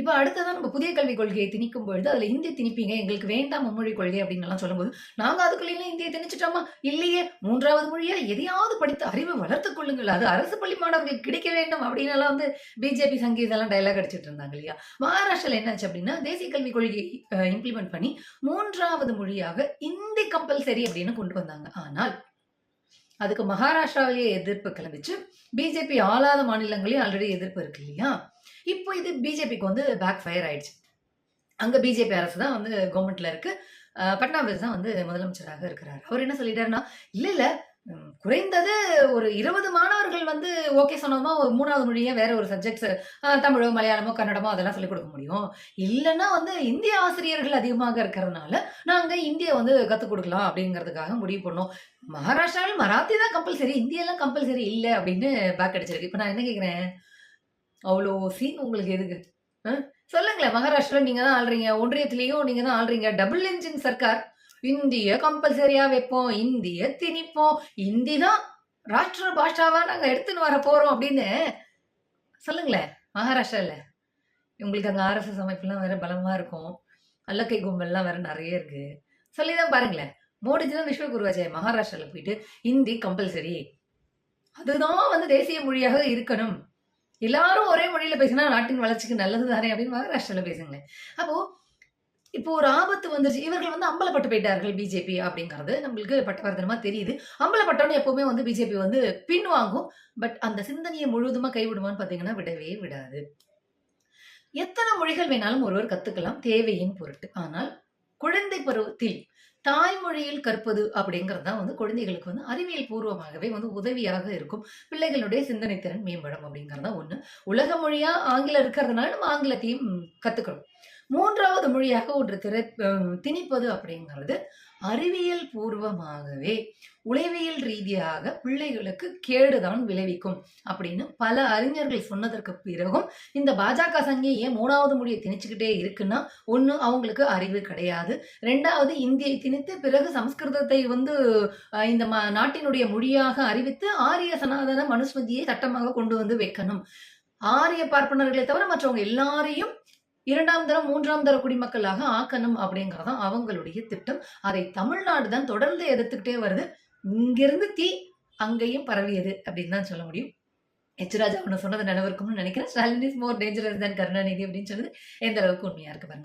இப்போ அடுத்ததான் நம்ம புதிய கல்விக் கொள்கையை திணிக்கும் பொழுது அதில் ஹிந்தி திணிப்பீங்க எங்களுக்கு வேண்டாம் மும்மொழி கொள்கை அப்படின்னு எல்லாம் சொல்லும்போது நாங்கள் அதுக்குள்ளேயே இந்தியை திணிச்சிட்டோமா? இல்லையே மூன்றாவது மொழியா எதையாவது படித்து அறிவை வளர்த்துக் கொள்ளுங்கள். அது அரசு பள்ளி மாணவர்களுக்கு கிடைக்க வேண்டும் அப்படின்னு எல்லாம் வந்து பிஜேபி சங்கீதம் எல்லாம் டைலாக் அடிச்சிட்டு இருந்தாங்க இல்லையா? மகாராஷ்டிரால என்னாச்சு அப்படின்னா தேசிய கல்விக் கொள்கையை இம்ப்ளிமெண்ட் பண்ணி மூன்றாவது மொழியாக இந்தி கம்பல்சரி அப்படின்னு கொண்டு வந்தாங்க. ஆனால் அதுக்கு மகாராஷ்டிராவிலேயே எதிர்ப்பு கிளம்பிச்சு பிஜேபி ஆளாத மாநிலங்களையும் ஆல்ரெடி எதிர்ப்பு இருக்கு இல்லையா? இப்போ இது பிஜேபிக்கு வந்து பேக் ஃபயர் ஆயிடுச்சு. அங்கே பிஜேபி அரசு தான் வந்து கவர்மெண்ட்ல இருக்கு. பட்னாவிஸ் தான் வந்து முதலமைச்சராக இருக்கிறார். அவர் என்ன சொல்லிட்டாருன்னா இல்ல இல்ல குறைந்தது ஒரு இருபது மாணவர்கள் வந்து ஓகே சொன்னோமா ஒரு மூணாவது மொழியே வேற ஒரு சப்ஜெக்ட்ஸ் தமிழோ மலையாளமோ கன்னடமோ அதெல்லாம் சொல்லிக் கொடுக்க முடியும். இல்லைன்னா வந்து இந்திய ஆசிரியர்கள் அதிகமாக இருக்கிறதுனால நாங்க இந்திய வந்து கத்துக் கொடுக்கலாம் அப்படிங்கிறதுக்காக முடிவு பண்ணோம். மகாராஷ்டிராவில் மராத்தி தான் கம்பல்சரி இந்தியெல்லாம் கம்பல்சரி இல்லை அப்படின்னு பேக் அடிச்சிருக்கு. இப்போ நான் என்ன கேட்குறேன் அவ்வளோ சீன் உங்களுக்கு எதுக்கு? ஆ? சொல்லுங்களேன் மகாராஷ்டிரா நீங்க தான் ஆள்றீங்க ஒன்றியத்திலையும் நீங்க தான் ஆள்றீங்க. Double engine Sarkar. இந்திய கம்பல்சரியா வைப்போம் இந்திய திணிப்போம். இந்தி தான் ராஷ்டிர பாஷாவா நாங்க எடுத்துன்னு வர போறோம் அப்படின்னு. சொல்லுங்களேன் மகாராஷ்டிரால. உங்களுக்கு அங்க ஆர்எஸ்எஸ் அமைப்புலாம் வேற பலமா இருக்கும். அல்லக்கை கும்பல்லாம் வேற நிறைய இருக்கு. சொல்லிதான் பாருங்களேன். மோடிஜி தான் விஸ்வகுருவாச்சே மகாராஷ்டிரால போயிட்டு ஹிந்தி கம்பல்சரி அதுதான் வந்து தேசிய மொழியாக இருக்கணும். எல்லாரும் ஒரே மொழியில பேசினா நாட்டின் வளர்ச்சிக்கு நல்லது தானே அப்படின்னு மகாராஷ்டிரால பேசுங்களேன். அப்போ இப்போ ஒரு ஆபத்து வந்துருச்சு. இவர்கள் வந்து அம்பலப்பட்டு போயிட்டார்கள் பிஜேபி அப்படிங்கிறது நம்மளுக்கு பட்டவர்த்தனமா தெரியுது. அம்பலப்பட்டோன்னு எப்பவுமே வந்து பிஜேபி வந்து பின்வாங்கும். பட் அந்த சிந்தனையை முழுவதுமா கைவிடுமான்னு பாத்தீங்கன்னா விடவே விடாது. எத்தனை மொழிகள் வேணாலும் ஒருவர் கத்துக்கலாம். தேவையின் பொருட்டு. ஆனால் குழந்தை பருவத்தில் தாய்மொழியில் கற்பது அப்படிங்கிறது தான் வந்து குழந்தைகளுக்கு வந்து அறிவியல் பூர்வமாகவே வந்து உதவியாக இருக்கும். பிள்ளைகளுடைய சிந்தனை திறன் மேம்படும் அப்படிங்கிறது தான் ஒன்று உலக மொழியா ஆங்கிலம் இருக்கிறதுனால நம்ம ஆங்கிலத்தையும் கற்றுக்கிறோம் மூன்றாவது மொழியாக ஒன்று திரை திணிப்பது அப்படிங்கிறது அறிவியல் பூர்வமாகவே உளவியல் ரீதியாக பிள்ளைகளுக்கு கேடுதான் விளைவிக்கும் அப்படின்னு பல அறிஞர்கள் சொன்னதற்கு பிறகும் இந்த பாஜக சங்கியை ஏன் மூணாவது மொழியை திணிச்சுக்கிட்டே இருக்குன்னா ஒன்று அவங்களுக்கு அறிவு கிடையாது. ரெண்டாவது இந்தியை திணித்து பிறகு சமஸ்கிருதத்தை வந்து இந்த ம நாட்டினுடைய மொழியாக அறிவித்து ஆரிய சனாதன மனுஸ்மதியை சட்டமாக கொண்டு வந்து வைக்கணும். ஆரிய பார்ப்பனர்களை தவிர மற்றவங்க எல்லாரையும் இரண்டாம் தரம் மூன்றாம் தர குடிமக்களாக ஆக்கணும் அப்படிங்கறதான் அவங்களுடைய திட்டம். அதை தமிழ்நாடு தான் தொடர்ந்து எதிர்த்துக்கிட்டே வருது. இங்கிருந்து தீ அங்கேயும் பரவியது அப்படின்னு தான் சொல்ல முடியும். எச்ராஜா ஒன்று சொன்னது நினைவிருக்கும்னு நினைக்கிறேன். Stalin is more dangerous than Karunanidhi அப்படின்னு சொன்னது. எந்த அளவுக்கு உண்மையா இருக்கு பாருங்க.